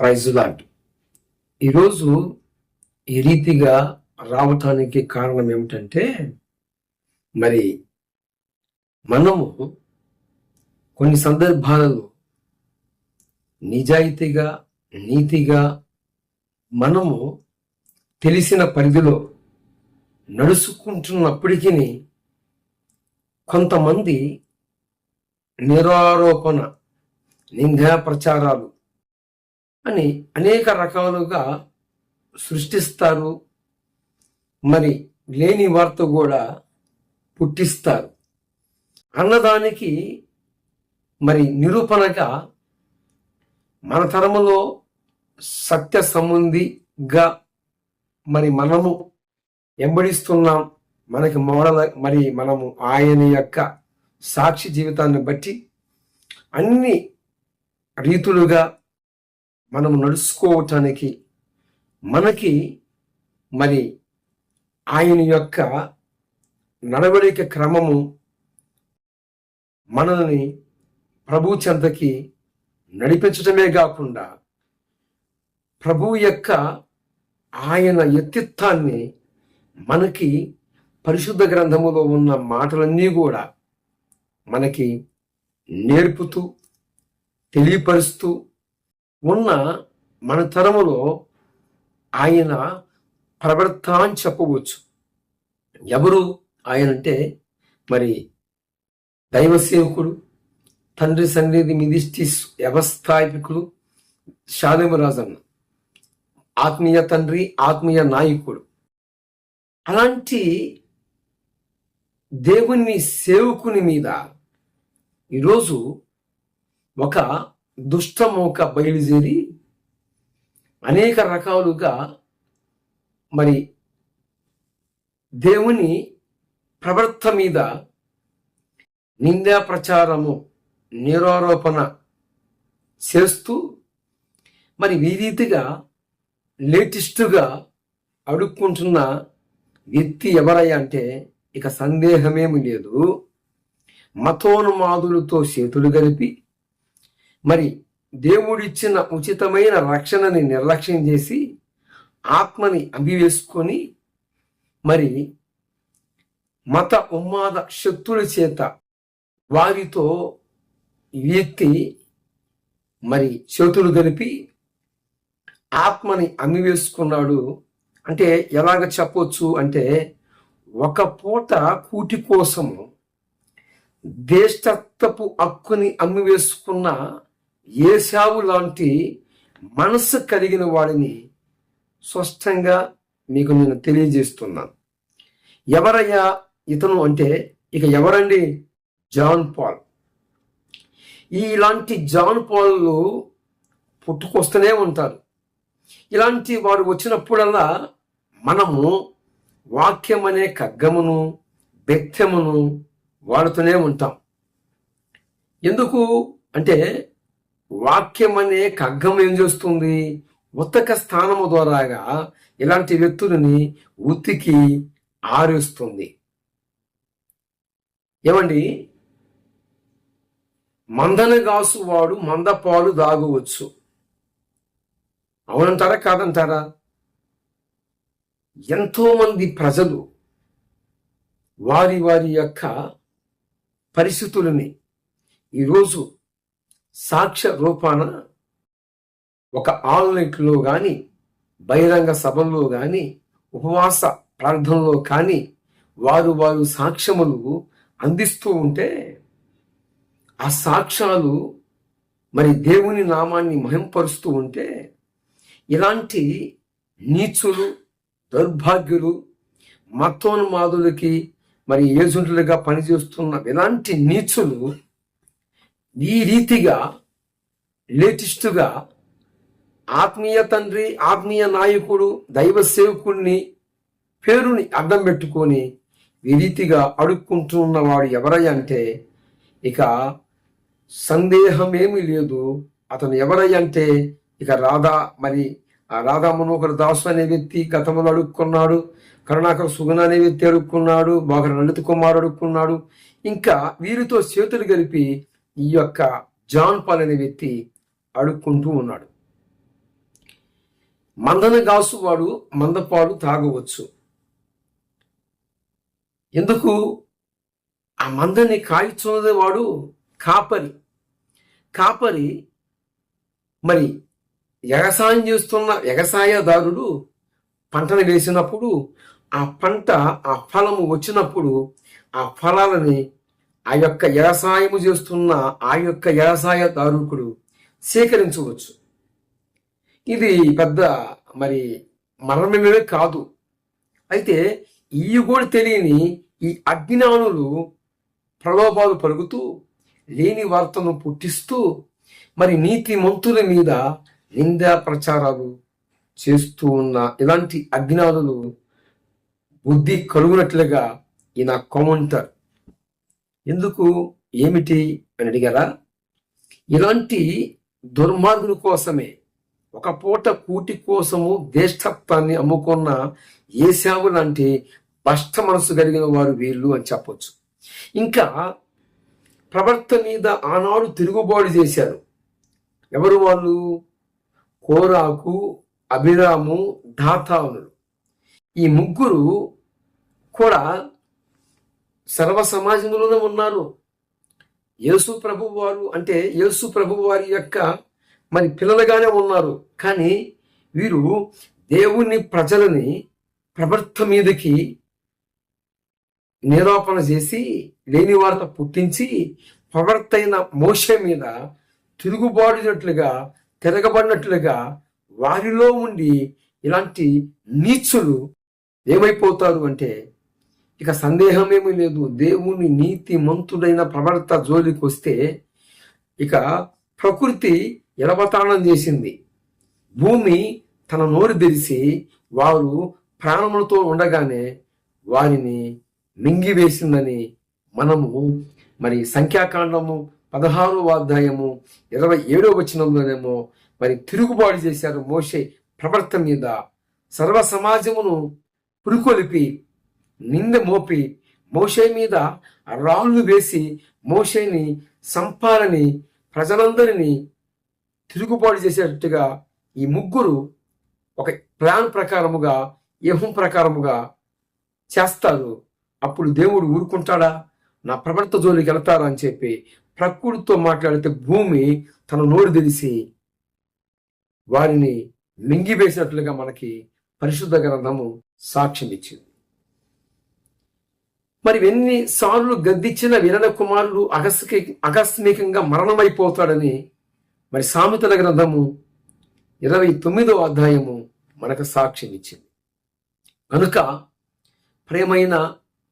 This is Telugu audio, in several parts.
ప్రైజ్ లాట్ ఈరోజు ఈ రీతిగా రావటానికి కారణం ఏమిటంటే మరి మనము కొన్ని సందర్భాలలో నిజాయితీగా నీతిగా మనము తెలిసిన పరిధిలో నడుచుకుంటున్నప్పటికీ కొంతమంది నిరారోపణ నిందా ప్రచారాలు అని అనేక రకాలుగా సృష్టిస్తారు. మరి లేని వార్త కూడా పుట్టిస్తారు. అన్నదానికి మరి నిరూపణగా మన తరములో సత్య సంబంధిగా మరి మనము వెంబడిస్తున్నాం. మనకి మోడల మరి మనము ఆయన యొక్క సాక్షి జీవితాన్ని బట్టి అన్ని రీతులుగా మనం నడుచుకోవటానికి మనకి మరి ఆయన యొక్క నడవడిక క్రమము మనల్ని ప్రభు చెంతకి నడిపించటమే కాకుండా ప్రభు యొక్క ఆయన వ్యక్తిత్వాన్ని మనకి పరిశుద్ధ గ్రంథములో ఉన్న మాటలన్నీ కూడా మనకి నేర్పుతూ తెలియపరుస్తూ ఉన్న మన తరములో ఆయన ప్రవర్త అని చెప్పవచ్చు. ఎవరు? ఆయన అంటే మరి దైవ సేవకుడు తండ్రి సన్నిధి మిదిష్టి వ్యవస్థాపికుడు శాలిమరాజన్న ఆత్మీయ తండ్రి ఆత్మీయ నాయకుడు. అలాంటి దేవుని సేవకుని మీద ఈరోజు ఒక దుష్టమోక బయలుదేరి అనేక రకాలుగా మరి దేవుని ప్రవర్త మీద నిందా ప్రచారము నిరారోపణ చేస్తూ మరి ఈ రీతిగా లేటెస్ట్గా అడుక్కుంటున్న వ్యక్తి ఎవరయ్యా అంటే ఇక సందేహమేమి లేదు. మతోన్మాదులతో చేతులు కలిపి మరి దేవుడిచ్చిన ఉచితమైన రక్షణని నిర్లక్ష్యం చేసి ఆత్మని అభివేసుకొని మరి మత ఉన్మాద శక్తుల చేత వారితో వ్యక్తి మరి చేతులు కలిపి ఆత్మని అమ్మివేసుకున్నాడు. అంటే ఎలాగ చెప్పొచ్చు అంటే ఒక పూట కూటి కోసము దేశత్వపు హక్కుని అమ్మివేసుకున్న ఏసావు లాంటి మనస్సు కలిగిన వాడిని స్పష్టంగా మీకు నేను తెలియజేస్తున్నాను. ఎవరయ్యా ఇతను అంటే ఇక ఎవరండి? John Paul. ఇలాంటి జాన్ పాల్లు పుట్టుకొస్తూనే ఉంటారు. ఇలాంటి వారు వచ్చినప్పుడల్లా మనము వాక్యం అనే ఖడ్గమును బెత్తమును వాడుతూనే ఉంటాం. ఎందుకు అంటే వాక్యం అనే ఖగ్గం ఏం చేస్తుంది? ఉతక స్థానము ద్వారాగా ఇలాంటి వ్యక్తులని ఉతికి ఆరేస్తుంది. ఏమండి? మందనగాసు వాడు మందపాలు దాగవచ్చు. అవునంటారా? కాదంటారా? ఎంతో మంది ప్రజలు వారి వారి యొక్క పరిస్థితులని ఈరోజు సాక్ష్య రూపాన ఒక ఆన్లైన్లో కానీ బహిరంగ సభల్లో కానీ ఉపవాస ప్రార్థనలో కానీ వారు వారు సాక్ష్యములు అందిస్తూ ఉంటే ఆ సాక్ష్యాలు మరి దేవుని నామాన్ని మహింపరుస్తూ ఉంటే ఇలాంటి నీచులు దౌర్భాగ్యులు మతోన్మాదులకి మరి ఏజెంట్లుగా పనిచేస్తున్న ఇలాంటి నీచులు ఈ రీతిగా లేటెస్ట్గా ఆత్మీయ తండ్రి ఆత్మీయ నాయకుడు దైవ సేవకుడిని పేరుని అడ్డం పెట్టుకొని ఈ రీతిగా అడుక్కుంటున్నవాడు ఎవరై అంటే ఇక సందేహమేమీ లేదు. అతను ఎవరై అంటే ఇక రాధా మరి ఆ రాధా మనోహర్ దాసు అనే వ్యక్తి గతంలో అడుక్కున్నాడు. కరుణాకర్ సుగుణ అనే వ్యక్తి అడుక్కున్నాడు. బాగర లలిత కుమార్ అడుక్కున్నాడు. ఇంకా వీరితో చేతులు కలిపి ఈ యొక్క జాన్ పాల్ అనే వ్యక్తి అడుక్కుంటూ ఉన్నాడు. మందను గాసువాడు మందపాడు తాగవచ్చు. ఎందుకు? ఆ మందని కాయిచున్నది వాడు కాపరి. కాపరి మరి వ్యవసాయం చేస్తున్న వ్యవసాయదారుడు పంటను వేసినప్పుడు ఆ పంట ఆ ఫలము వచ్చినప్పుడు ఆ ఫలాలని ఆ యొక్క వ్యవసాయము చేస్తున్న ఆ యొక్క వ్యవసాయదారుకుడు సేకరించవచ్చు ఇది పెద్ద మరి మరణమే కాదు. అయితే ఈ కూడా తెలియని ఈ అజ్ఞానులు ప్రలోభాలు పలుకుతూ లేని వార్తను పుట్టిస్తూ మరి నీతి మంతుల మీద నిందా ప్రచారాలు చేస్తూ ఉన్న ఇలాంటి అజ్ఞానులు బుద్ధి కలుగునట్లుగా ఈయన కామెంటర్ ఎందుకు? ఏమిటి? అని అడిగారా? ఇలాంటి దుర్మార్గుల కోసమే. ఒక పూట కూటి కోసము దేశత్వాన్ని అమ్ముకున్న ఏసావు లాంటి భష్ట మనసు కలిగిన వారు వీళ్ళు అని చెప్పొచ్చు. ఇంకా ప్రవర్త మీద ఆనాడు తిరుగుబాటు చేశారు. ఎవరు వాళ్ళు? కోరాకు అభిరాము దాతానులు ఈ ముగ్గురు కూడా సర్వ సమాజంలోనే ఉన్నారు. యేసు ప్రభు వారు అంటే యేసు ప్రభు వారి యొక్క మరి పిల్లలుగానే ఉన్నారు. కానీ వీరు దేవుని ప్రజలని ప్రవర్త మీదకి నిరూపణ చేసి లేని వార్త పుట్టించి ప్రవర్తైన మోష మీద తిరుగుబాటునట్లుగా తిరగబడినట్లుగా వారిలో ఉండి ఇలాంటి నీచులు ఏమైపోతారు అంటే ఇక సందేహమేమీ లేదు. దేవుని నీతి మంతుడైన ప్రవర్త జోలికి వస్తే ఇక ప్రకృతి ఎలవతాళం చేసింది. భూమి తన నోరు తెరిచి వారు ప్రాణములతో ఉండగానే వారిని మింగివేసిందని మనము మరి సంఖ్యాకాండము పదహారో అధ్యాయము ఇరవై ఏడో వచనంలోనేమో మరి తిరుగుబాటు చేశారు మోషే ప్రవర్త మీద. సర్వ సమాజమును పురుకొలిపి నింద మోపి మోషే మీద రాళ్ళు వేసి మోషేని సంపాలని ప్రజలందరినీ తిరుగుబాటు చేసేటట్టుగా ఈ ముగ్గురు ఒక ప్లాన్ ప్రకారముగా యహం ప్రకారముగా చేస్తారు. అప్పుడు దేవుడు ఊరుకుంటాడా? నా ప్రవర్త జోలికి వెళ్తారా అని చెప్పి ప్రకృతితో మాట్లాడితే భూమి తన నోరు తెలిసి వారిని మింగివేసినట్లుగా మనకి పరిశుద్ధ గ్రంథము సాక్ష్యం ఇచ్చింది. మరి ఎన్నిసార్లు గద్దిచ్చిన వినన కుమారుడు అగస్కి ఆకస్మికంగా మరణమైపోతాడని మరి సామెతల గ్రంథము ఇరవై తొమ్మిదో అధ్యాయము మనకు సాక్ష్యం ఇచ్చింది కనుక ప్రేమైన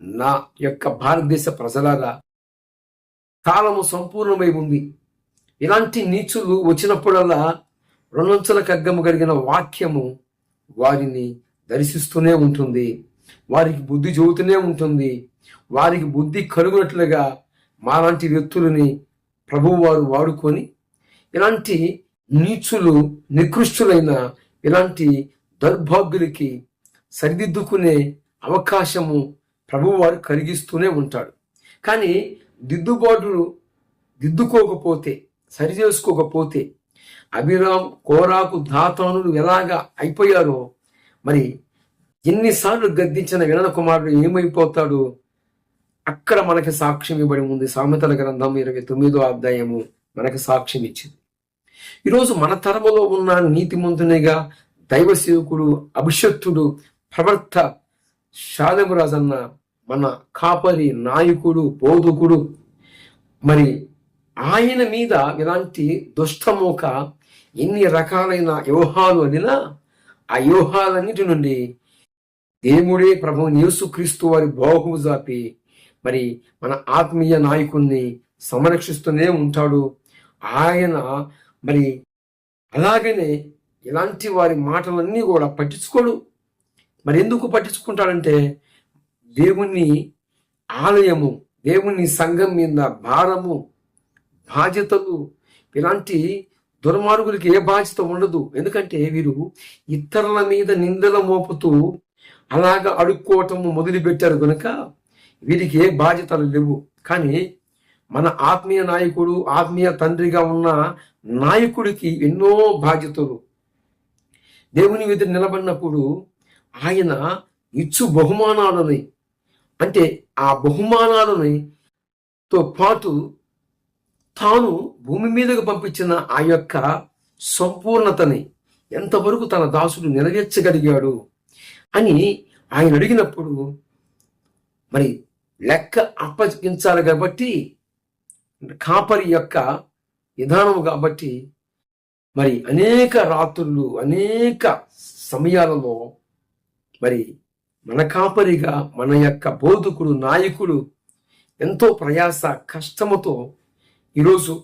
నా యొక్క భారతదేశ ప్రజలారా కాలము సంపూర్ణమై ఉంది. ఇలాంటి నీచులు వచ్చినప్పుడల్లా రెండంచుల కగ్గము కలిగిన వాక్యము వారిని దర్శిస్తూనే ఉంటుంది వారికి బుద్ధి చెబుతూనే ఉంటుంది వారికి బుద్ధి కలుగునట్లుగా మాలాంటి వ్యక్తులని ప్రభువు వారు వాడుకొని ఇలాంటి నీచులు నికృష్టులైన ఇలాంటి దౌర్భాగ్యులకి సరిదిద్దుకునే అవకాశము ప్రభువు వారు కలిగిస్తూనే ఉంటాడు. కానీ దిద్దుబాటులు దిద్దుకోకపోతే సరి చేసుకోకపోతే అభిరామ్ కోరాకు దాతానులు ఎలాగా అయిపోయారో మరి ఎన్నిసార్లు గద్దించిన వినన కుమారుడు ఏమైపోతాడు? అక్కడ మనకి సాక్ష్యం ఇవ్వబడి ఉంది. సామెతల గ్రంథం ఇరవై తొమ్మిదో అధ్యాయము మనకి సాక్ష్యం ఇచ్చింది. ఈరోజు మన తరములో ఉన్న నీతిమంతునిగా దైవ సేవకుడు అభిషత్తుడు ప్రవర్త శాలమురాజన్న మన కాపరి నాయకుడు బోధకుడు. మరి ఆయన మీద ఇలాంటి దుష్టమోక ఎన్ని రకాలైన వ్యూహాలు అనినా ఆ వ్యూహాలన్నిటి నుండి దేవుడే ప్రభు యేసుక్రీస్తు వారి బాహువు జాపి మరి మన ఆత్మీయ నాయకుణ్ణి సంరక్షిస్తూనే ఉంటాడు. ఆయన మరి అలాగనే ఇలాంటి వారి మాటలన్నీ కూడా పట్టించుకోడు. మరి ఎందుకు పట్టించుకుంటాడంటే దేవుని ఆలయము దేవుని సంఘం మీద భారము బాధ్యతలు ఇలాంటి దుర్మార్గులకి ఏ బాధ్యత ఉండదు. ఎందుకంటే వీరు ఇతరుల మీద నిందల మోపుతూ అలాగ అడుక్కోవటము మొదలుపెట్టారు కనుక వీరికి ఏ బాధ్యతలు లేవు. కానీ మన ఆత్మీయ నాయకుడు ఆత్మీయ తండ్రిగా ఉన్న నాయకుడికి ఎన్నో బాధ్యతలు. దేవుని మీద నిలబడినప్పుడు ఆయన ఇచ్చు బహుమానాలని అంటే ఆ బహుమానాలని తో పాటు తాను భూమి మీదకు పంపించిన ఆ యొక్క సంపూర్ణతని ఎంతవరకు తన దాసుడు నెరవేర్చగలిగాడు అని ఆయన అడిగినప్పుడు మరి లెక్క అప్పగించాలి కాబట్టి కాపరి యొక్క విధానం కాబట్టి మరి అనేక రాత్రులు అనేక సమయాలలో మరి మన కాపరిగా మన యొక్క బోధకుడు నాయకుడు ఎంతో ప్రయాస కష్టముతో ఈరోజు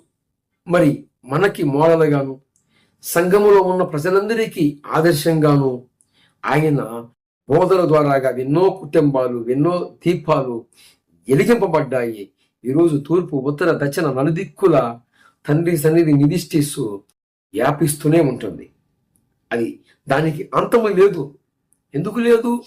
మరి మనకి మోడలుగాను సంఘములో ఉన్న ప్రజలందరికీ ఆదర్శంగాను ఆయన బోధన ద్వారాగా ఎన్నో కుటుంబాలు ఎన్నో దీపాలు వెలిగింపబడ్డాయి. ఈరోజు తూర్పు ఉత్తర దక్షిణ నలుదిక్కుల తండ్రి సన్నిధి నిధిష్ఠిస్తూ వ్యాపిస్తూనే ఉంటుంది. అది దానికి అంతము లేదు. ఎందుకు లేదు?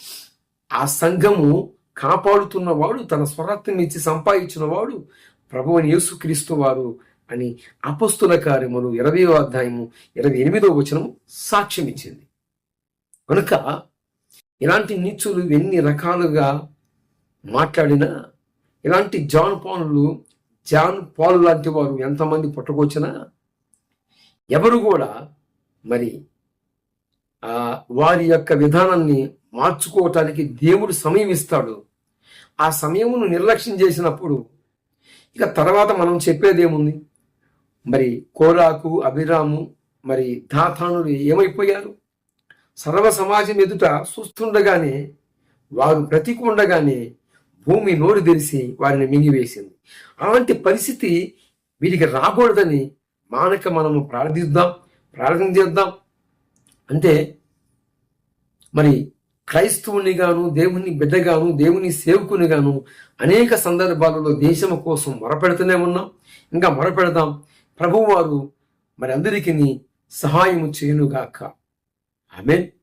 ఆ సంఘము కాపాడుతున్నవాడు తన స్వరత్వం ఇచ్చి సంపాదించిన వాడు ప్రభువుని యేసుక్రీస్తు వారు అని అపస్తుల కార్యములు ఇరవై అధ్యాయము ఇరవై ఎనిమిదో వచనము సాక్ష్యం ఇచ్చింది కనుక ఇలాంటి నీచులు ఎన్ని రకాలుగా మాట్లాడినా ఇలాంటి జాన్ పాలు జాన్ పాలు లాంటి వారు ఎంతమంది పుట్టుకొచ్చినా ఎవరు కూడా మరి ఆ వారి యొక్క విధానాన్ని మార్చుకోవటానికి దేవుడు సమయం ఇస్తాడు. ఆ సమయమును నిర్లక్ష్యం చేసినప్పుడు ఇక తర్వాత మనం చెప్పేది ఏముంది మరి కోరాకు అభిరాము మరి దాతానులు ఏమైపోయారు? సర్వ సమాజం ఎదుట చూస్తుండగానే వారు బ్రతికుండగానే భూమి నోరు తెరిసి వారిని మింగివేసింది. అలాంటి పరిస్థితి వీరికి రాకూడదని మానక మనము ప్రార్థిద్దాం ప్రార్థన చేద్దాం. అంటే మరి క్రైస్తవుని గాను దేవుని బిడ్డగాను దేవుని సేవకుని గాను అనేక సందర్భాలలో దేశం కోసం మొరపెడుతూనే ఉన్నాం. ఇంకా మొరపెడదాం. ప్రభువారు మరి అందరికీ సహాయము చేయనుగాక. 아멘.